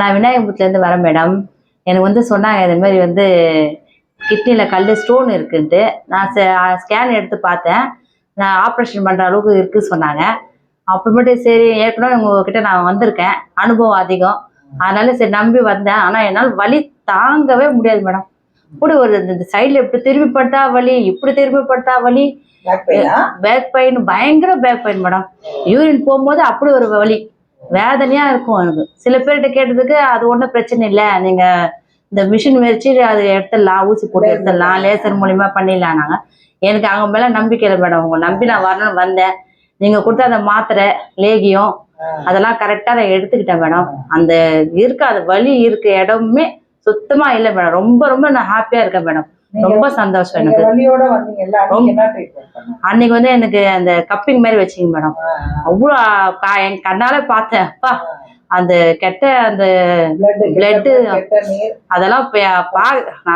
நான் விநாயகபுரத்துலேருந்து வரேன் மேடம் எனக்கு வந்து சொன்னாங்க இது மாதிரி வந்து கிட்னியில் கல் ஸ்டோன் இருக்குன்ட்டு. நான் ஸ்கேன் எடுத்து பார்த்தேன். நான் ஆப்ரேஷன் பண்ணுற அளவுக்கு இருக்குது சொன்னாங்க. அப்புறமேட்டு சரி ஏற்கனவே உங்ககிட்ட நான் வந்திருக்கேன். அனுபவம் அதிகம். அதனால சரி நம்பி வந்தேன். ஆனால் என்னால் வலி தாங்கவே முடியாது மேடம் இப்படி ஒரு இந்த சைடில் இப்படி திரும்பி பட்டா வலி இப்படி திரும்பி பட்டா வலி. பேக் பெயினா பேக் பெயின் பயங்கர பேக் பெயின் மேடம் யூரின் போகும்போது அப்படி ஒரு வலி. வேதனையா இருக்கும் எனக்கு சில பேர்கிட்ட கேட்டதுக்கு அது ஒன்றும் பிரச்சனை இல்லை. நீங்க இந்த மிஷின் வச்சு அது எடுத்துடலாம் ஊசி போட்டு எடுத்துடலாம் லேசர் மூலியமா பண்ணிடலாம் நாங்க. எனக்கு அவங்க மேல நம்பிக்கை இல்லை மேடம் உங்க நம்பி நான் வரணும்னு வந்தேன். நீங்க கொடுத்த அந்த மாத்திரை லேகியம் அதெல்லாம் கரெக்டா நான் எடுத்துக்கிட்டேன் மேடம் அந்த இருக்க அந்த வலி இருக்க இடமுமே சுத்தமா இல்லை மேடம் ரொம்ப ரொம்ப நான் ஹாப்பியா இருக்கேன் மேடம் ரொம்ப சந்தோஷம் எனக்கு. அன்னைக்கு வந்து எனக்கு அந்த கப்பிங் மாதிரி வச்சிங்க மேடம் அவ்வளோ என் கண்ணால பார்த்தேன். அப்பா அந்த கெட்ட அந்த பிளட் அதெல்லாம்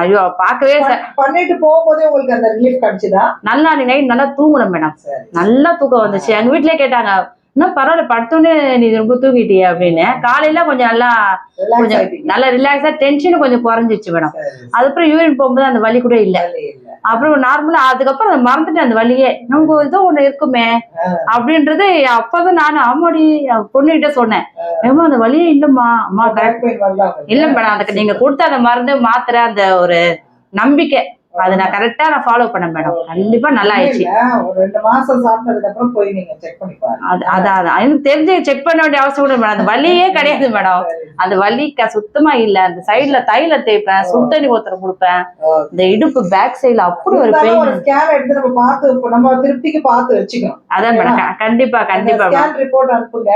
ஐயோ பார்க்கவே பண்ணிட்டு போகும்போதே உங்களுக்கு அந்த ரிலீஃப் கிடைச்சுதா? நல்லா அன்னைக்கு நைட் நல்லா தூங்கணும் மேடம் நல்லா தூக்கம் வந்துச்சு. எங்க வீட்லயே கேட்டாங்க என்ன பரவாயில்ல படுத்தோன்னே நீ ரொம்ப தூங்கிட்டியே அப்படின்னு. காலையில கொஞ்சம் நல்லா கொஞ்சம் நல்லா ரிலாக்ஸா டென்ஷனும் கொஞ்சம் குறைஞ்சிச்சு மேடம். அதுக்கப்புறம் யூரின் போகும்போது அந்த வலி கூட இல்ல. அப்புறம் நார்மலா அதுக்கப்புறம் அதை மறந்துட்டேன் அந்த வலியே. நமக்கு ஏதோ ஒண்ணு இருக்குமே அப்படின்றது அப்பதான் நான் ஆமாடி பொண்ணுகிட்ட சொன்னேன். ஏமா அந்த வலியே இல்லம்மா. அம்மா வரல இல்ல மேடம் அதுக்கு நீங்க கொடுத்த அந்த மருந்து மாத்திரை அந்த ஒரு நம்பிக்கை. அதை நான் கரெக்டா நான் ஃபாலோ பண்ணேன் மேடம் கண்டிப்பா நல்லா ஆயிடுச்சு. ஒரு ரெண்டு மாசம் சாப்பிட்டதுக்கு அப்புறம் போய் நீங்க செக் பண்ணி பாருங்க. அது அதான் அதான் எனக்கு தெரிஞ்சு செக் பண்ண வேண்டிய அவசியம் கூட மேடம் அந்த வலியே கிடையாது மேடம் அந்த வலி சுத்தமா இல்ல. அந்த சைடுல தைல தேய்ப்பேன் சுடு தண்ணி ஒருத்தர் கொடுப்பேன். இந்த இடுப்பு பேக் சைடுல அப்படி ஒரு இருந்தாலும் ஒரு பெயின் ஸ்கேன் எடுத்து நம்ம பார்த்து நம்ம திருப்திக்கு பார்த்து வச்சுக்கணும். அதான் மேடம் கண்டிப்பா கண்டிப்பா ஸ்கேன் ரிப்போர்ட் அனுப்புங்க.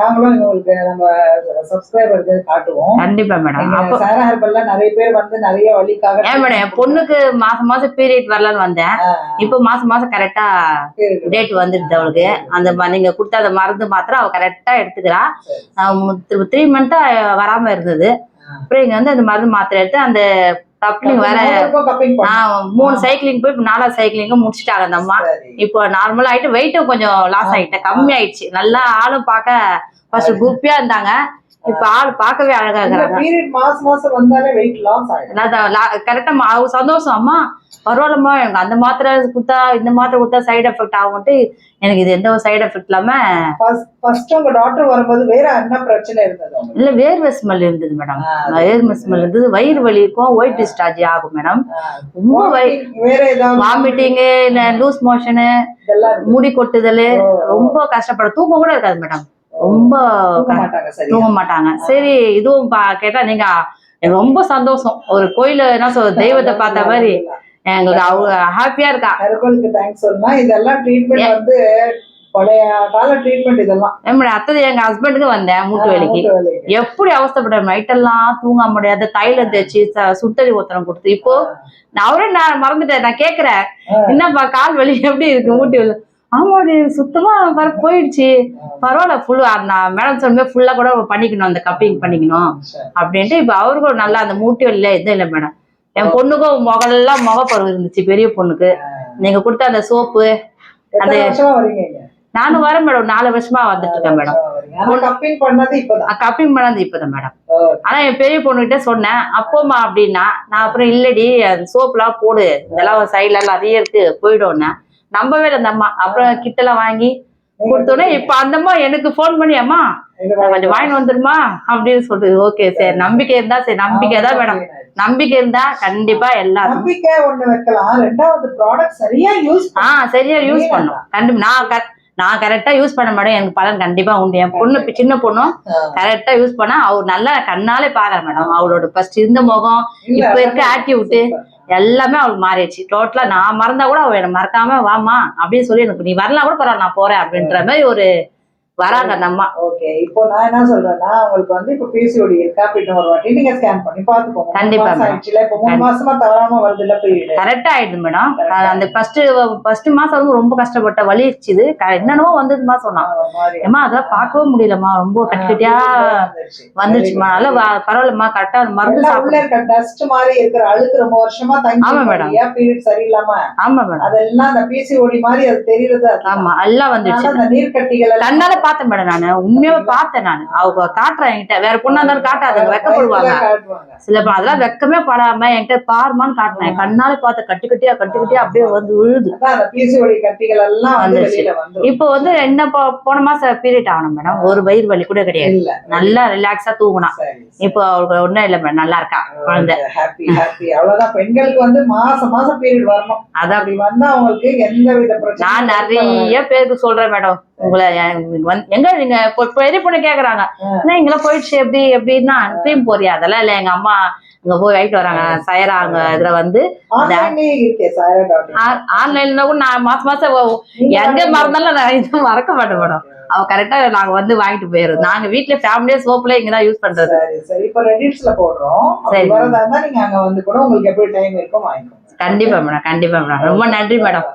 நாங்களும் உங்களுக்கு நம்ம சப்ஸ்கிரைபருக்கு காட்டுவோம். கண்டிப்பா மேடம் அப்போ சாரா ஹெர்பல்ல நிறைய பேர் வந்து நிறைய வலிக்காக ஏன் மேடம் பொண்ணுக்கு மாசம் மாசம் பீரியட் வரலான்னு வந்தேன். இப்போ மாசம் மாசம் கரெக்டா. டேட் வந்துடுது அவளுக்கு. அந்த நீங்க கொடுத்த அந்த மருந்து மாத்திரை அவ கரெக்டா எடுத்துக்கிறா. த்ரீ மந்த்தா வராம இருந்தது. அப்புறம் இங்க வந்து அந்த மருந்து மாத்திரை எடுத்து அந்த கப்ளிங் வேற மூணு சைக்கிளிங் போய் நாலாவது சைக்கிளிங்கும் முடிச்சிட்டாங்க அந்த அம்மா. இப்போ நார்மல் ஆயிட்டு வெயிட்டும் கொஞ்சம் லாஸ் ஆயிட்டேன். கம்மி ஆயிடுச்சு. நல்லா ஆளும் பார்க்க ஃபர்ஸ்ட் குரூப்பியா இருந்தாங்க. இப்ப ஆள் பார்க்கவே அழகா இருக்கிறாங்க மாசம் மாசம் வந்தாலே weight loss ஆயிடும். கரெக்டா சந்தோஷம் அம்மா பரவாயில்லம்மா எனக்கு அந்த மாத்திரை கொடுத்தா இந்த மாத்திரை கொடுத்தா சைடு எஃபெக்ட் ஆகும்ட்டு எனக்கு இது எந்த ஒரு சைடு எஃபெக்ட் இல்லாம first உங்க daughter வரும்போது வேற என்ன பிரச்சனை இருந்தது? இல்ல வேர்வை ஸ்மெல் இருந்தது மேடம் வேர்வை ஸ்மெல் இருந்தது வயிறு வலி இருக்கும் ஒயிட் டிஸ்சார்ஜ் ஆகும் மேடம். ரொம்ப வேற ஏதாவது வாமிட்டிங்கு லூஸ் மோஷனு. முடி கொட்டுதல் ரொம்ப கஷ்டப்பட தூக்கம் கூட இருக்காது மேடம் ரொம்ப தூங்க மாட்டாங்க சரி இதுவும் கேட்டா நீங்க ரொம்ப சந்தோஷம். ஒரு கோயில என்ன சொல்ற தெய்வத்தை பார்த்த மாதிரி. எங்களுக்கு அவங்க ஹாப்பியா இருக்கா? ஹெர்பலுக்கு தேங்க்ஸ் சொல்லலாம் இதெல்லாம் ட்ரீட்மெண்ட் வந்து பழைய கால ட்ரீட்மெண்ட் இதெல்லாம். நம்மளுடைய அத்தை எங்க ஹஸ்பண்டுக்கு வந்தேன் மூட்டு வலிக்கு. எப்படி அவஸ்தைப்பட்ட நைட்டெல்லாம் தூங்க முடியாது தைலம் தேய்ச்சி ச- சுத்தரி ஒத்தனம் கொடுத்து. இப்போ நான் அவரே நான் மறந்துட்டேன் நான் கேக்குறேன். என்னப்பா கால் வலி எப்படி இருக்கு? மூட்டு வலி. ஆமாடி சுத்தமா வர போயிடுச்சு. பரவாயில்ல ஃபுல் நான் மேடம் சொன்ன ஃபுல்லா கூட பண்ணிக்கணும் அந்த கப்பிங் பண்ணிக்கணும். அப்படின்ட்டு இப்போ அவருக்கும் நல்லா அந்த மூட்டு வலியில எதுவும் இல்லை மேடம் என் பொண்ணுக்கும் முகெல்லாம் முகப்பருவு இருந்துச்சு பெரிய பொண்ணுக்கு. நீங்க கொடுத்த அந்த சோப்பு இங்க? நானும் வரேன் மேடம் நாலு வருஷமா வந்துட்டு இருக்கேன் மேடம் கப்பிங் பண்ணது இப்பதான். மேடம் ஆனா என் பெரிய பொண்ணுகிட்ட சொன்னேன் அப்போமா அப்படின்னா நான் அப்புறம் இல்லடி அந்த சோப்புலாம் போடு. இதெல்லாம் சைட்ல எல்லாம் நிறைய இருக்கு போயிடும்னா நம்பவே இல்லை அந்த அம்மா. அப்புறம் கிட்டலாம் வாங்கி கொடுத்தோன்னே இப்ப அந்த அம்மா எனக்கு ஃபோன் பண்ணி அம்மா கொஞ்சம் வாங்கி வந்துருமா? அப்படின்னு சொல்றது. ஓகே சரி. நம்பிக்கை இருந்தா சரி நம்பிக்கை தான் மேடம் நம்பிக்கை இருந்தா கண்டிப்பா எல்லாரும். நம்பிக்கை ஒண்ணு வைக்கலாம். ரெண்டாவது ப்ராடக்ட் சரியா யூஸ் ஆ சரியா யூஸ் பண்ணும் கண்டிப்பா. நான் நான் கரெக்டா யூஸ் பண்ண மேடம் எனக்கு பலன் கண்டிப்பா உண்டு. என் பொண்ணு சின்ன பொண்ணும் கரெக்டா யூஸ் பண்ணா அவர் நல்லா கண்ணாலே பாக்குறேன் மேடம் அவளோட ஃபர்ஸ்ட் இருந்த முகம் இப்ப இருக்க ஆட்டிவிட்டு எல்லாமே அவளுக்கு மாறிடுச்சு. டோட்டலா நான் மறந்தா கூட அவ என்ன மறக்காம வாமா அப்படின்னு சொல்லி எனக்கு நீ வரலாம் கூட பரவாயில்ல நான் போறேன் அப்படின்ற மாதிரி ஒரு வராங்க அந்த அம்மா ஓகே. இப்போ நான் என்ன சொல்றேன்னா உங்களுக்கு வந்து இப்போ பிசிஓடி இருக்கா அப்படின்னு ஒரு வாட்டி நீங்க ஸ்கேன் பண்ணி பாத்துக்கோங்க கண்டிப்பா. ஆயிடுச்சுல இப்போ மூணு மாசமா தவறாம வருது இல்ல பீரியட் கரெக்டா ஆயிடுது மேடம் அந்த ஃபர்ஸ்ட் ஃபர்ஸ்ட் மாசம் வந்து ரொம்ப கஷ்டப்பட்ட வலிச்சுது என்னென்னவோ வந்ததுமா சொன்னான். ஏமா அதெல்லாம் பார்க்கவே முடியலம்மா. ரொம்ப கட்டியா வந்துருச்சுமா வ- பரவாயில்லம்மா. கரெக்டா மருந்து உள்ள சாப்பிடு. இருக்க டஸ்ட் மாதிரி இருக்கிற அழுக்கு ரொம்ப வருஷமா தங்கி ஆமா, madam. பீரியட் சரியில்லாம? ஆமா மேடம் அதெல்லாம் அந்த பிசிஓடி மாதிரி அது தெரியுறது அது. ஆமா எல்லாம் வந்துடுச்சு அதனால அந்த நீர்க்கட்டிகள் கண்ணால பார்த்தேன் மேடம் நானு. உண்மையாவே பார்த்தேன் நான். அவங்க காட்டுறேன் என்கிட்ட. வேற பொண்ணா இருந்தாலும் காட்டாதுங்க வெக்கப்படுவாங்க. சில அதெல்லாம் வெக்கமே படாம என்கிட்ட பாருமான்னு காட்டினேன். கண்ணாலே பார்த்து கட்டி கட்டியா கட்டி கட்டியா அப்படியே வந்து விழுது. வந்துருச்சு. இப்போ வந்து என்ன போன மாசம் பீரியட் ஆகணும் மேடம். ஒரு வயிறு வலி கூட கிடையாது. நல்லா ரிலாக்ஸா தூங்கினா. இப்போ அவளுக்கு ஒண்ணும் இல்ல மேடம். நல்லா இருக்கா குழந்தை. அவ்வளவுதான். பெண்களுக்கு வந்து மாசம் மாசம் பீரியட் வரணும். அதான். அப்படி வந்தா அவங்களுக்கு எந்த வித நான் நிறைய பேருக்கு சொல்றேன் மேடம். உங்களை எங்க நீங்க பெரிய பொண்ணு கேக்குறாங்க? என்ன இங்கெல்லாம் போயிடுச்சு எப்படி எப்படின்னா ட்ரீம் போறியா அதெல்லாம் இல்ல எங்க அம்மா அங்க போய் வாங்கிட்டு வராங்க. சயரா அங்க இதுல வந்து ஆன்லைன்ல கூட நான் மாசம் மாசம் எங்க மறந்தாலும் நான் இது மறக்க மாட்டேன் மேடம். அவ கரெக்டா நாங்க வந்து வாங்கிட்டு போயிடுறோம் நாங்க வீட்ல ஃபேமிலியா சோப்ல இங்கதான் யூஸ் பண்றது. சரி இப்ப ரெடிட்ஸ்ல போடுறோம். சரி. வரதா இருந்தா நீங்க அங்க வந்து கூட உங்களுக்கு எப்படி டைம் இருக்கோ வாங்கிக்கோங்க. கண்டிப்பா மேடம் கண்டிப்பா மேடம். ரொம்ப நன்றி மேடம்.